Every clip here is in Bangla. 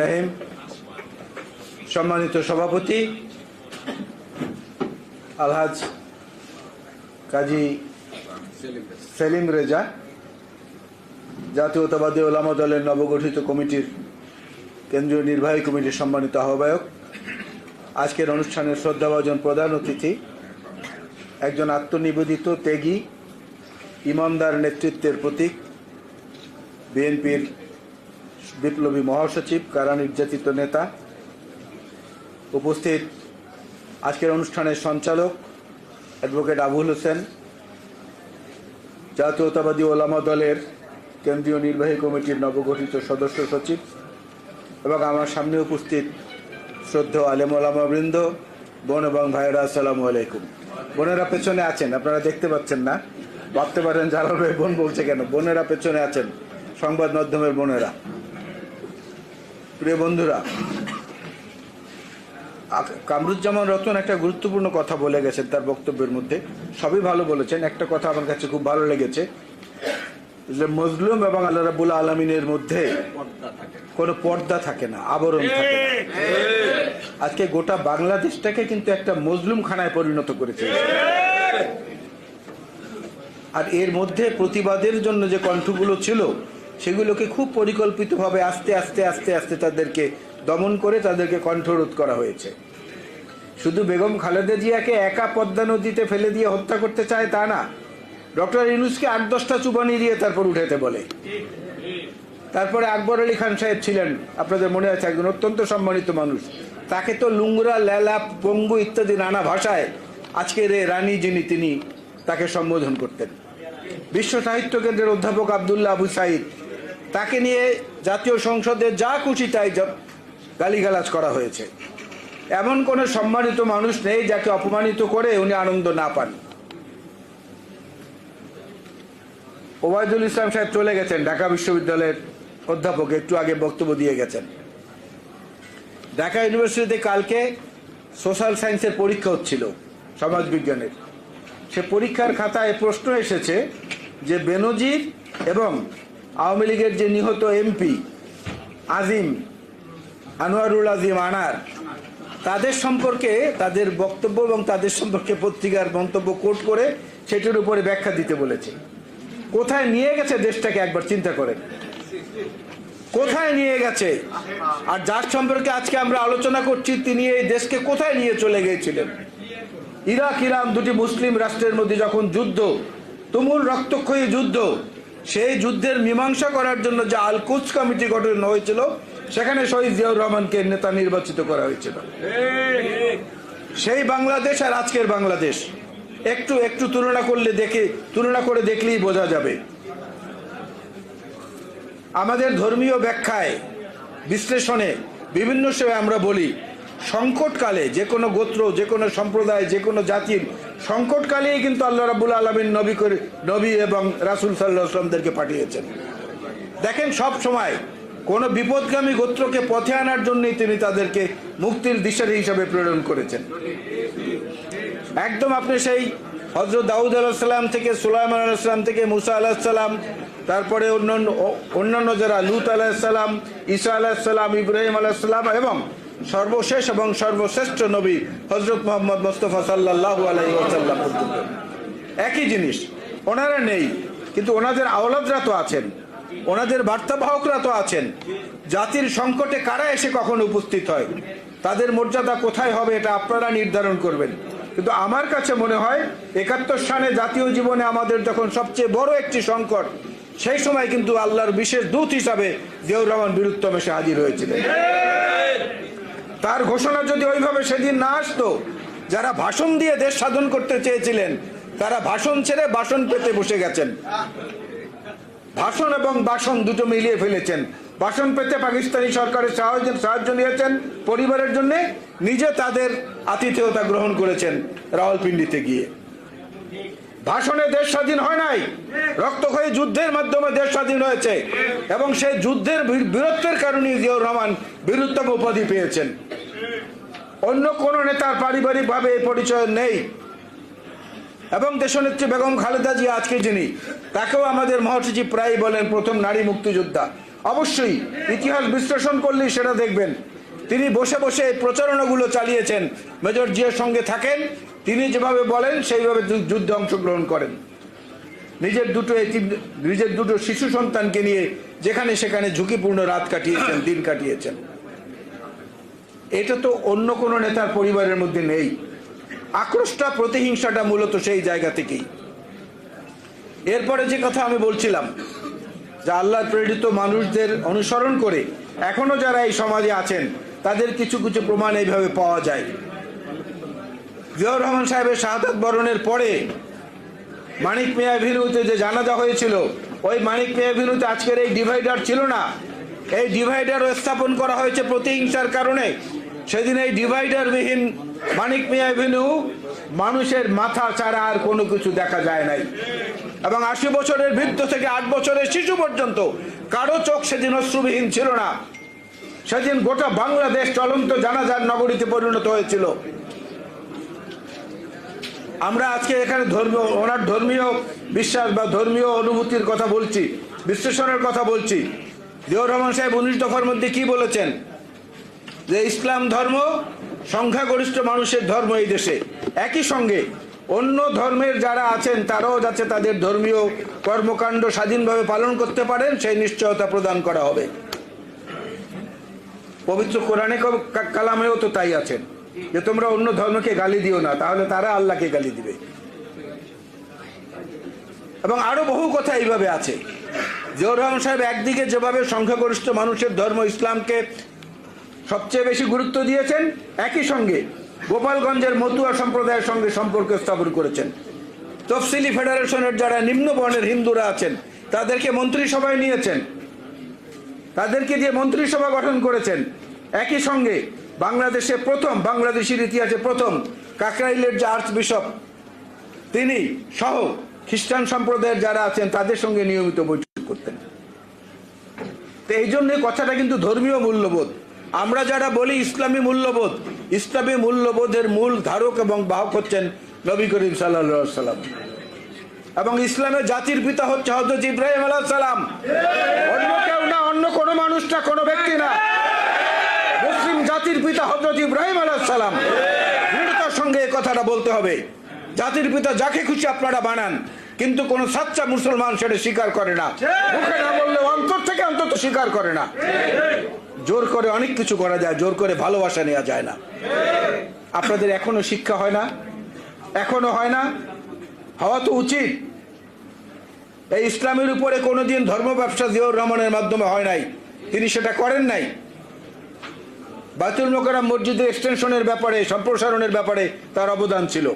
রাহিম। সম্মানিত সভাপতি, আলহাজ কাজী সেলিম রেজা, জাতীয়তাবাদী ওলামা দলের নবগঠিত কমিটির কেন্দ্রীয় নির্বাহী কমিটির সম্মানিত আহ্বায়ক। আজকের অনুষ্ঠানের শ্রদ্ধাভাজন প্রধান অতিথি একজন আত্মনিবেদিত ত্যাগী, ইমানদার নেতৃত্বের প্রতীক, বিএনপির বিপ্লবী মহাসচিব, কারা নির্যাতিত নেতা। উপস্থিত আজকের অনুষ্ঠানের সঞ্চালক, অ্যাডভোকেট আবুল হোসেন। জাতীয়তাবাদী ওলামা দলের কেন্দ্রীয় নির্বাহী কমিটির নবগঠিত সদস্য সচিব এবং আমার সামনে উপস্থিত শ্রদ্ধেয় আলেম ওলামা বৃন্দ। বোন এবং ভাইরা আসসালামু আলাইকুম। বোনেরা পেছনে আছেন, আপনারা দেখতে পাচ্ছেন না। ভাবতে পারেন জালাল বোন বলছে কেন? বোনেরা পেছনে আছেন, সংবাদ মাধ্যমের বোনেরা। প্রিয় বন্ধুরা কামরুজ্জামান রতন একটা গুরুত্বপূর্ণ কথা বলে গেছেন তার বক্তব্যের মধ্যে। সবই ভালো বলেছেন। একটা কথা আমার কাছে খুব ভালো লেগেছে, যে মজলুম এবং আল্লাহ রাবুল আলমিনের মধ্যে কোনো পর্দা থাকে না, আবরণ থাকে আজকে গোটা বাংলাদেশটাকে কিন্তু একটা মজলুম খানায় পরিণত করেছে। আর এর মধ্যে প্রতিবাদের জন্য যে কণ্ঠগুলো ছিল সেগুলোকে খুব পরিকল্পিতভাবে আস্তে আস্তে আস্তে আস্তে তাদেরকে দমন করে তাদেরকে কণ্ঠরোধ করা হয়েছে। শুধু বেগম খালেদা জিয়াকে একা পদ্মা নদীতে ফেলে দিয়ে হত্যা করতে চায় তা না, ডক্টর ইনুসকে আট দশটা চুবানি দিয়ে তারপর উঠেতে বলে। তারপরে আকবর আলী খান সাহেব ছিলেন, আপনাদের মনে আছে, একজন অত্যন্ত সম্মানিত মানুষ। তাকে তো লুংরা লেলা, পঙ্গু ইত্যাদি নানা ভাষায় আজকের এই রানী যিনি, তিনি তাকে সম্বোধন করতেন। বিশ্ব সাহিত্য কেন্দ্রের অধ্যাপক আবদুল্লাহ আবু সাইদ তাকে নিয়ে জাতীয় সংসদে যা খুশি তাই গালিগালাজ করা হয়েছে। এমন কোনো সম্মানিত মানুষ নেই যাকে অপমানিত করে উনি আনন্দ না পান। ওবায়দুল ইসলাম সাহেব চলে গেছেন, ঢাকা বিশ্ববিদ্যালয়ের অধ্যাপক, একটু আগে বক্তব্য দিয়ে গেছেন। ঢাকা ইউনিভার্সিটিতে কালকে সোশ্যাল সায়েন্সের পরীক্ষা হচ্ছিল সমাজবিজ্ঞানের সে পরীক্ষার খাতায় প্রশ্ন এসেছে যে, বেনজির এবং আওয়ামী লীগের যে নিহত এমপি আজিম, আনোয়ারুল আজিম আনার, তাদের সম্পর্কে তাদের বক্তব্য এবং তাদের সম্পর্কে পত্রিকার মন্তব্য কোট করে সেটির উপরে ব্যাখ্যা দিতে বলেছে। কোথায় নিয়ে গেছে দেশটাকে একবার চিন্তা করেন কোথায় নিয়ে গেছে? আর যার সম্পর্কে আজকে আমরা আলোচনা করছি, তিনি এই দেশকে কোথায় নিয়ে চলে গিয়েছিলেন? ইরাক, ইরান দুটি মুসলিম রাষ্ট্রের মধ্যে যখন যুদ্ধ, তুমুল রক্তক্ষয়ী যুদ্ধ সেই যুদ্ধের মীমাংসা করার জন্য যে আল কুচ কমিটি গঠন হয়েছিল, সেখানে শহীদ জিয়াউর রহমানকে নেতা নির্বাচিত করা হয়েছিল। সেই বাংলাদেশ আর আজকের বাংলাদেশ, একটু একটু তুলনা করলে দেখে, তুলনা করে দেখলেই বোঝা যাবে। আমাদের ধর্মীয় ব্যাখ্যায়, বিশ্লেষণে, বিভিন্ন সময় আমরা বলি, সংকটকালে যে কোনো গোত্র, যে কোনো সম্প্রদায়, যে কোনো জাতির সংকটকালেই কিন্তু আল্লাহ রাবুল আলমিন নবী করে, নবী এবং রাসুল সাল্লাহ আসলামদেরকে পাঠিয়েছেন। দেখেন সব সময় কোনো বিপদগামী গোত্রকে পথে আনার জন্যই তিনি তাদেরকে মুক্তির দিশারি হিসাবে প্রেরণ করেছেন। একদম আপনি সেই হজরত দাউদ আলাহিসাল্লাম থেকে, সুলাইমান আলাহিসাল্লাম থেকে, মুসা আলাহিসাল্লাম তারপরে অন্যান্য অন্যান্য যারা লুত আলাহিসাল্লাম ঈসা আলাহিসাল্লাম ইব্রাহিম আলাহিসাল্লাম এবং সর্বশেষ এবং সর্বশ্রেষ্ঠ নবী হজরত মোহাম্মদ মোস্তফা সাল্লাহ আলাই ওসাল্লাম পর্যন্ত। একই জিনিস, ওনারা নেই, কিন্তু ওনাদের আওলাদরা তো আছেন, ওনাদের বার্তাবাহকরা তো আছেন। জাতির সংকটে কারা এসে কখন উপস্থিত হয়? তাদের মর্যাদা কোথায় হবে এটা আপনারা নির্ধারণ করবেন। কিন্তু আমার কাছে মনে হয়, একাত্তর সালে জাতীয় জীবনে আমাদের যখন সবচেয়ে বড় একটি সংকট, সেই সময় কিন্তু আল্লাহর বিশেষ দূত হিসাবে জিয়াউর রহমান বীরুত্তম এসে হাজির হয়েছিলেন। তার ঘোষণা যদি ওইভাবে সেদিন না আসতো, যারা ভাষণ দিয়ে দেশ সাধন করতে চেয়েছিলেন, তারা ভাষণ ছেড়ে বাসন পেতে বসে গেছেন। ভাষণ এবং বাসন দুটো মিলিয়ে ফেলেছেন। বাসন পেতে পাকিস্তানি সরকারের সাহায্য সাহায্য নিয়েছেন, পরিবারের জন্যে নিজে তাদের আতিথেয়তা গ্রহণ করেছেন রাওয়ালপিন্ডিতে গিয়ে। ভাষণে দেশ স্বাধীন হয় নাই। রক্তক্ষয়ী যুদ্ধের মাধ্যমে দেশ স্বাধীন হয়েছে। এবং সেই যুদ্ধের বীরত্বের কারণে জিয়াউর রহমান বীরুত্তম উপাধি পেয়েছেন। অন্য কোন নেতার পারিবারিকভাবে এই পরিচয় নেই। এবং দেশনেত্রী বেগম খালেদা জিয়া আজকে যিনি, তাকেও আমাদের মহাসচিব প্রায় বলেন প্রথম নারী মুক্তিযোদ্ধা। অবশ্যই ইতিহাস বিশ্লেষণ করলেই সেটা দেখবেন। তিনি বসে বসে এই প্রচারণাগুলো চালিয়েছেন। মেজর জিয়ার সঙ্গে থাকেন তিনি যেভাবে বলেন, সেইভাবে যুদ্ধে অংশগ্রহণ করেন। নিজের দুটো নিজের দুটো শিশু সন্তানকে নিয়ে যেখানে সেখানে ঝুঁকিপূর্ণ রাত কাটিয়েছেন, দিন কাটিয়েছেন। এটা তো অন্য কোনো নেতার পরিবারের মধ্যে নেই। আক্রোশটা, প্রতিহিংসাটা মূলত সেই জায়গা থেকেই। এরপরে যে কথা আমি বলছিলাম, যে আল্লাহর প্রেরিত মানুষদের অনুসরণ করে এখনও যারা এই সমাজে আছেন, তাদের কিছু কিছু প্রমাণ এইভাবে পাওয়া যায়। জিয়াউর রহমান সাহেবের শাহাদাত বরণের পরে মানিক মিয়া ভিনুতে যে জানাজা হয়েছিল, ওই মানিক মিয়া ভিনুতে আজকের এই ডিভাইডার ছিল না। এই ডিভাইডারও স্থাপন করা হয়েছে প্রতিহিংসার কারণে। সেদিন এই ডিভাইডারবিহীন মানিক মিয়া ভিনু মানুষের মাথা ছাড়া আর কোনো কিছু দেখা যায় নাই। এবং আশি বছরের বৃদ্ধ থেকে আট বছরের শিশু পর্যন্ত কারও চোখ সেদিন অশ্রুবিহীন ছিল না। সেদিন গোটা বাংলাদেশ চলন্ত জানাজার নগরীতে পরিণত হয়েছিল। আমরা আজকে এখানে ধর্মীয়, ওনার ধর্মীয় বিশ্বাস বা ধর্মীয় অনুভূতির কথা বলছি, বিশ্লেষণের কথা বলছি। জিয়াউর রহমান সাহেব উনিশ দফার মধ্যে কি বলেছেন? যে ইসলাম ধর্ম সংখ্যাগরিষ্ঠ মানুষের ধর্ম এই দেশে। একই সঙ্গে অন্য ধর্মের যারা আছেন, তারাও যাতে তাদের ধর্মীয় কর্মকাণ্ড স্বাধীনভাবে পালন করতে পারেন, সেই নিশ্চয়তা প্রদান করা হবে। পবিত্র কোরআনে কালামেও তো তাই আছেন। যে তোমরা অন্য ধর্মকে গালি দিও না, তাহলে তারা আল্লাহকে গালি দিবে। এবং আরও বহু কথা এইভাবে আছে। জিয়াউর রহমান সাহেব একদিকে যেভাবে সংখ্যাগরিষ্ঠ মানুষের ধর্ম ইসলামকে সবচেয়ে বেশি গুরুত্ব দিয়েছেন, একই সঙ্গে গোপালগঞ্জের মতুয়া সম্প্রদায়ের সঙ্গে সম্পর্ক স্থাপন করেছেন। তফসিলি ফেডারেশনের যারা নিম্ন বর্ণের হিন্দুরা আছেন, তাদেরকে মন্ত্রিসভায় নিয়েছেন। তাদেরকে দিয়ে মন্ত্রিসভা গঠন করেছেন। একই সঙ্গে বাংলাদেশে প্রথম, বাংলাদেশের ইতিহাসে প্রথম কাকরাইলের যে আর্চ বিশপ তিনি সহ খ্রিস্টান সম্প্রদায়ের যারা আছেন, তাদের সঙ্গে নিয়মিত বৈঠক করতেন। তো এই জন্য কথাটা কিন্তু ধর্মীয় মূল্যবোধ। আমরা যারা বলি ইসলামী মূল্যবোধ, ইসলামী মূল্যবোধের মূল ধারক এবং বাহক হচ্ছেন নবী করিম সাল্লা সাল্লাম এবং ইসলামের জাতির পিতা হচ্ছে হজরত ইব্রাহিম আলাহ সালাম। অন্য কেউ না, অন্য কোনো মানুষ না, কোনো ব্যক্তি না। জাতির পিতা হজরত ইব্রাহিম সালাম। দৃঢ়তার সঙ্গে এই কথাটা বলতে হবে। জাতির পিতা যাকে খুশি আপনারা বানান, কিন্তু কোন সাচ্চা মুসলমান সেটা স্বীকার করে না। মুখে না বললে অন্তর থেকে অন্তত স্বীকার করে না। জোর করে অনেক কিছু করা যায়, জোর করে ভালোবাসা নেওয়া যায় না। আপনাদের এখনও শিক্ষা হয় না? এখনও হয় না? হওয়া তো উচিত। এই ইসলামের উপরে কোনোদিন ধর্ম ব্যবসা জিয়াউর রহমানের মাধ্যমে হয় নাই। তিনি সেটা করেন নাই। বাতুল মোকারাম মসজিদের এক্সটেনশনের ব্যাপারে, সম্প্রসারণের ব্যাপারে তার অবদান ছিল।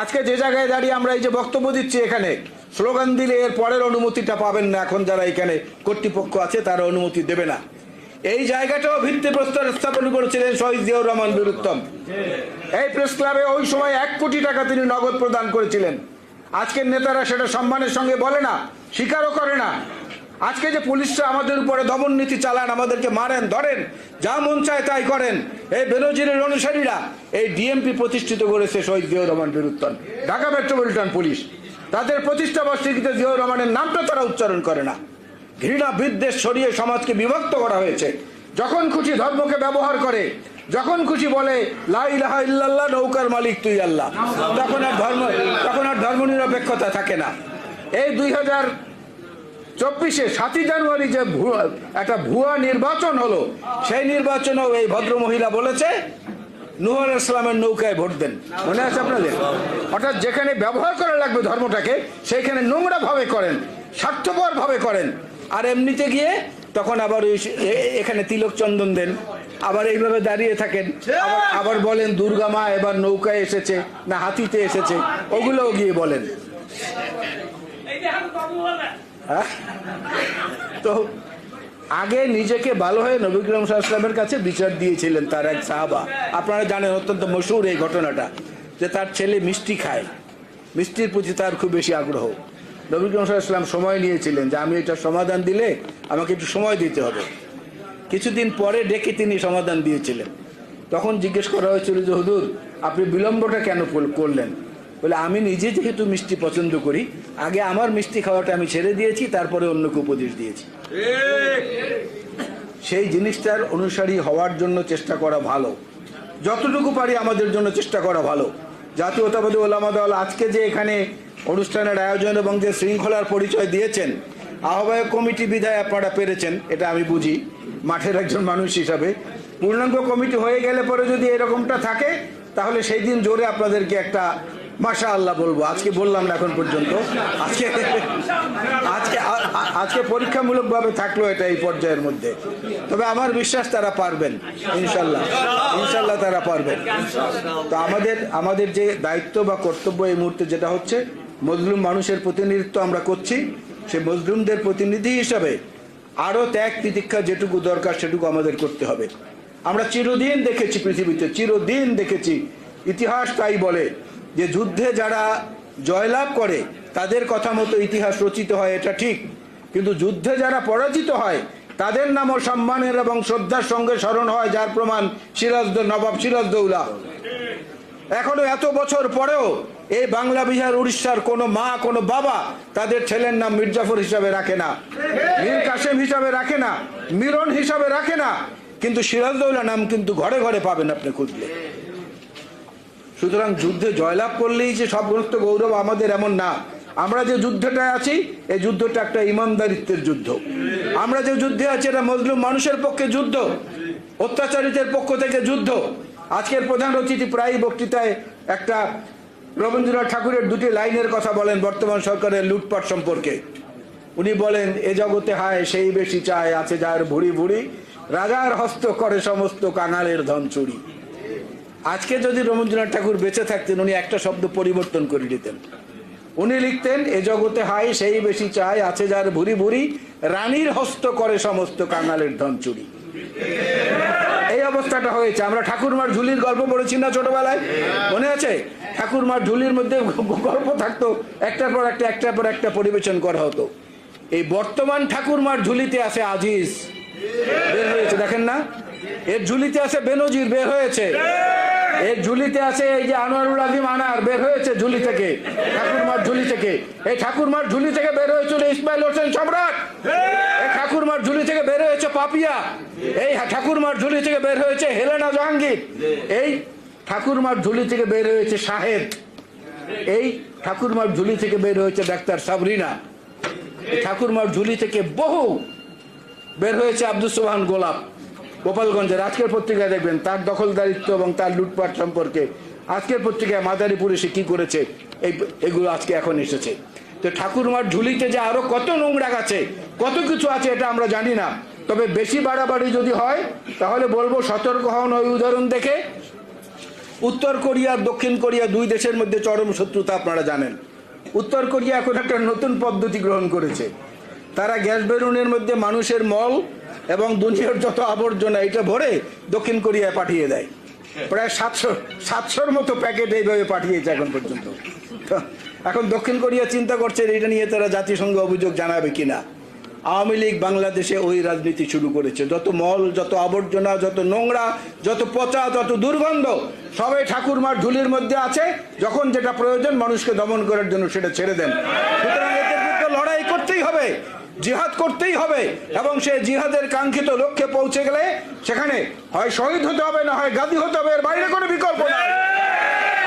আজকে যে জায়গায় দাঁড়িয়ে আমরা এই যে বক্তব্য দিচ্ছি এখানে, স্লোগান দিলে এর পরের অনুমতিটা পাবেন না এখন যারা এখানে কর্তৃপক্ষ আছে, তারা অনুমতি দেবে না। এই জায়গাটাও ভিত্তি প্রস্তর স্থাপন করেছিলেন শহীদ জিয়াউর রহমান বীরুত্তম। এই প্রেস ক্লাবে ওই সময় এক কোটি টাকা তিনি নগদ প্রদান করেছিলেন। আজকের নেতারা সেটা সম্মানের সঙ্গে বলে না, স্বীকারও করে না। আজকে যে পুলিশরা আমাদের উপরে দমন নীতি চালান, আমাদেরকে মারেন, ধরেন, যা মন চায় তাই করেন। এই বেনজিরের অনুসারীরা এই ডিএমপি প্রতিষ্ঠিত করেছে শহীদ জিয়াউর রহমান বীরুত্তম ঢাকা মেট্রোপলিটন পুলিশ। তাদের প্রতিষ্ঠা বার্ষিকীতে জিয়াউর রহমানের নামটা তারা উচ্চারণ করে না। ঘৃণা, বিদ্বেষ ছড়িয়ে সমাজকে বিভক্ত করা হয়েছে। যখন খুশি ধর্মকে ব্যবহার করে, যখন খুশি বলে, লা ইলাহা ইল্লাল্লাহ, নৌকার মালিক তুই আল্লাহ। তখন আর ধর্ম, তখন আর ধর্ম নিরপেক্ষতা থাকে না। এই দুই হাজার চব্বিশে সাতই জানুয়ারি যে একটা ভুয়া নির্বাচন হলো, সেই নির্বাচনেও এই ভদ্র মহিলা বলেছে নুহ ইসলামের নৌকায় ভোট দেন। মনে আছে আপনাদের? অর্থাৎ যেখানে ব্যবহার করা লাগবে ধর্মটাকে, সেইখানে নোংরা ভাবে করেন স্বার্থপর ভাবে করেন। আর এমনিতে গিয়ে তখন আবার ওই এখানে তিলক চন্দন দেন। আবার এইভাবে দাঁড়িয়ে থাকেন। আবার বলেন, দুর্গা মা এবার নৌকায় এসেছে, না হাতিতে এসেছে, ওগুলোও গিয়ে বলেন। হ্যাঁ? তো আগে নিজেকে ভালো হয়ে নবী করিম সাল্লামের কাছে বিচার দিয়েছিলেন তার এক সাহাবা। আপনারা জানেন অত্যন্ত মশুর এই ঘটনাটা, যে তার ছেলে মিষ্টি খায়। মিষ্টির প্রতি তার খুব বেশি আগ্রহ। নবী করিম সাল্লাম সময় নিয়েছিলেন যে আমি এটা সমাধান দিলে আমাকে একটু সময় দিতে হবে। কিছুদিন পরে ডেকে তিনি সমাধান দিয়েছিলেন। তখন জিজ্ঞেস করা হয়েছিল যে, হুজুর, আপনি বিলম্বটা কেন করলেন? বলে, আমি নিজে যেহেতু মিষ্টি পছন্দ করি, আগে আমার মিষ্টি খাওয়াটা আমি ছেড়ে দিয়েছি, তারপরে অন্যকে উপদেশ দিয়েছি। সেই জিনিসটার অনুসারী হওয়ার জন্য চেষ্টা করা ভালো। যতটুকু পারি আমাদের জন্য চেষ্টা করা ভালো। জাতীয়তাবাদী ওলামা দল আজকে যে এখানে অনুষ্ঠানের আয়োজন এবং যে শৃঙ্খলার পরিচয় দিয়েছেন, আহ্বায়ক কমিটি বিধায় আপনারা পেরেছেন, এটা আমি বুঝি, মাঠের একজন মানুষ হিসাবে। পূর্ণাঙ্গ কমিটি হয়ে গেলে পরে যদি এরকমটা থাকে, তাহলে সেই দিন জোরে আপনাদেরকে একটা মাশা আল্লাহ বলব। আজকে বললাম না এখন পর্যন্ত। আজকে আজকে আজকে পরীক্ষামূলকভাবে থাকল এটা এই পর্যায়ের মধ্যে। তবে আমার বিশ্বাস তারা পারবেন ইনশাল্লাহ ইনশাল্লাহ তারা পারবেন। তো আমাদের আমাদের যে দায়িত্ব বা কর্তব্য এই মুহূর্তে যেটা হচ্ছে, মজলুম মানুষের প্রতিনিধিত্ব আমরা করছি। সে মজলুমদের প্রতিনিধি হিসাবে আরও ত্যাগ তিতিক্ষা যেটুকু দরকার সেটুকু আমাদের করতে হবে। আমরা চিরদিন দেখেছি পৃথিবীতে, চিরদিন দেখেছি। ইতিহাস তাই বলে যে যুদ্ধে যারা জয়লাভ করে, তাদের কথা মতো ইতিহাস রচিত হয়, এটা ঠিক। কিন্তু যুদ্ধে যারা পরাজিত হয়, তাদের নামও সম্মানের এবং শ্রদ্ধার সঙ্গে স্মরণ হয়, যার প্রমাণ সিরাজদ নবাব সিরাজদৌলা। এখনও এত বছর পরেও এই বাংলা, বিহার, উড়িষ্যার কোনো মা, কোনো বাবা তাদের ছেলের নাম মির্জাফর হিসাবে রাখে না। মীর কাসেম হিসাবে রাখে না মিরন হিসাবে রাখে না। কিন্তু সিরাজদৌলা নাম কিন্তু ঘরে ঘরে পাবেন আপনি খুঁজলে। সুতরাং যুদ্ধে জয়লাভ করলেই যে সব গ্রস্ত গৌরব আমাদের এমন না। আমরা যে যুদ্ধটায় আছি, এই যুদ্ধটা একটা ইমানদারিত্বের যুদ্ধ। আমরা যে যুদ্ধে আছি, এটা মজলুম মানুষের পক্ষে যুদ্ধ অত্যাচারিতের পক্ষ থেকে যুদ্ধ। আজকের প্রধান অতিথি প্রায় বক্তৃতায় একটা রবীন্দ্রনাথ ঠাকুরের দুটি লাইনের কথা বলেন বর্তমান সরকারের লুটপাট সম্পর্কে। উনি বলেন, এ জগতে হায়, সেই বেশি চায়, আছে যার ভুড়ি ভুড়ি। রাজার হস্ত করে সমস্ত কাঙালের ধন চুরি। আজকে যদি রবীন্দ্রনাথ ঠাকুর বেঁচে থাকতেন, উনি একটা শব্দ পরিবর্তন করে দিতেন। উনি লিখতেন, এ জগতে হাই সেই বেশি চায় আছে যার ভুরি ভুরি, রানীর হস্ত করে সমস্ত কাঙালের ধন চুরি। এই অবস্থাটা হয়েছে। আমরা ঠাকুরমার ঝুলির গল্প পড়েছি না ছোটবেলায়? মনে আছে? ঠাকুরমার ঝুলির মধ্যে গল্প থাকতো, একটার পর একটা, একটার পর একটা পরিবেশন করা হতো। এই বর্তমান ঠাকুরমার ঝুলিতে আছে আজিজ। বের হয়েছে, দেখেন না? এর ঝুলিতে আছে বেনজির, বের হয়েছে। এর ঝুলিতে আছে এই যে আনোয়ারুল আজিম আনার, বের হয়েছে ঝুলি থেকে, ঠাকুরমার ঝুলি থেকে। এই ঠাকুরমার ঝুলি থেকে বের হয়েছিল ইসমাইল হোসেন সম্রাট। এই ঠাকুরমার ঝুলি থেকে বের হয়েছে পাপিয়া। এই ঠাকুরমার ঝুলি থেকে বের হয়েছে হেলেনা জাহাঙ্গীর। এই ঠাকুরমার ঝুলি থেকে বের হয়েছে শাহেদ। এই ঠাকুরমার ঝুলি থেকে বের হয়েছে ডাক্তার সাবরিনা। ঠাকুরমার ঝুলি থেকে বহু বের হয়েছে আব্দুল সোহান গোলাপ। গোপালগঞ্জের আজকের পত্রিকায় দেখবেন তার দখলদারিত্ব এবং তার লুটপাট সম্পর্কে। আজকের পত্রিকায় মাদারীপুরে সে কি করেছে? এই এগুলো আজকে এখন এসেছে। তো ঠাকুরমার ঝুলিতে যে আরও কত নোংরা আছে, কত কিছু আছে এটা আমরা জানি না। তবে বেশি বাড়াবাড়ি যদি হয়, তাহলে বলব সতর্ক হন ওই উদাহরণ দেখে। উত্তর কোরিয়া, দক্ষিণ কোরিয়া দুই দেশের মধ্যে চরম শত্রুতা আপনারা জানেন। উত্তর কোরিয়া এখন একটা নতুন পদ্ধতি গ্রহণ করেছে। তারা গ্যাস বেলুনের মধ্যে মানুষের মল এবং দুনিয়ার যত আবর্জনা এটা ভরে দক্ষিণ কোরিয়ায় পাঠিয়ে দেয়। প্রায় সাতশো, সাতশোর মতো প্যাকেট এইভাবে পাঠিয়েছে এখন পর্যন্ত। এখন দক্ষিণ কোরিয়া চিন্তা করছে এটা নিয়ে তারা জাতিসংঘ অভিযোগ জানাবে কিনা। আওয়ামী লীগ বাংলাদেশে ওই রাজনীতি শুরু করেছে। যত মল, যত আবর্জনা, যত নোংরা, যত পচা, যত দুর্গন্ধ সবাই ঠাকুরমার ঝুলির মধ্যে আছে। যখন যেটা প্রয়োজন মানুষকে দমন করার জন্য সেটা ছেড়ে দেন। সুতরাং এদের বিরুদ্ধে লড়াই করতেই হবে। জিহাদ করতেই হবে এবং সে জিহাদের কাঙ্ক্ষিত লক্ষ্যে পৌঁছে গেলে সেখানে হয় শহীদ হতে হবে, না হয় গাদি হতে হবে, এর বাইরে কোনো বিকল্প নাই।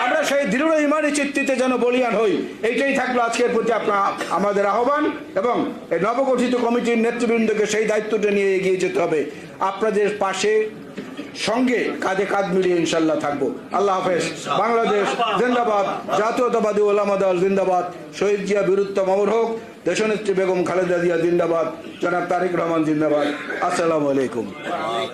আমরা সেই দৃঢ় ইমানি চিত্তিতে যেন বলিয়ান হই, এইটাই থাকল আজকের প্রতি আপনার আমাদের আহ্বান এবং এই নবগঠিত কমিটির নেতৃবৃন্দকে সেই দায়িত্বটা নিয়ে এগিয়ে যেতে হবে। আপনাদের পাশে, সঙ্গে কাঁধে কাঁধ মিলিয়ে ইনশাল্লাহ থাকব। আল্লাহ হাফেজ। বাংলাদেশ জিন্দাবাদ। জাতীয়তাবাদী ওলামা জিন্দাবাদ। শহীদ জিয়া বীরুত্তম অমর হোক। দেশনেত্রী বেগম খালেদা জিয়া জিন্দাবাদ। জনাব তারেক রহমান জিন্দাবাদ। আসসালামু আলাইকুম।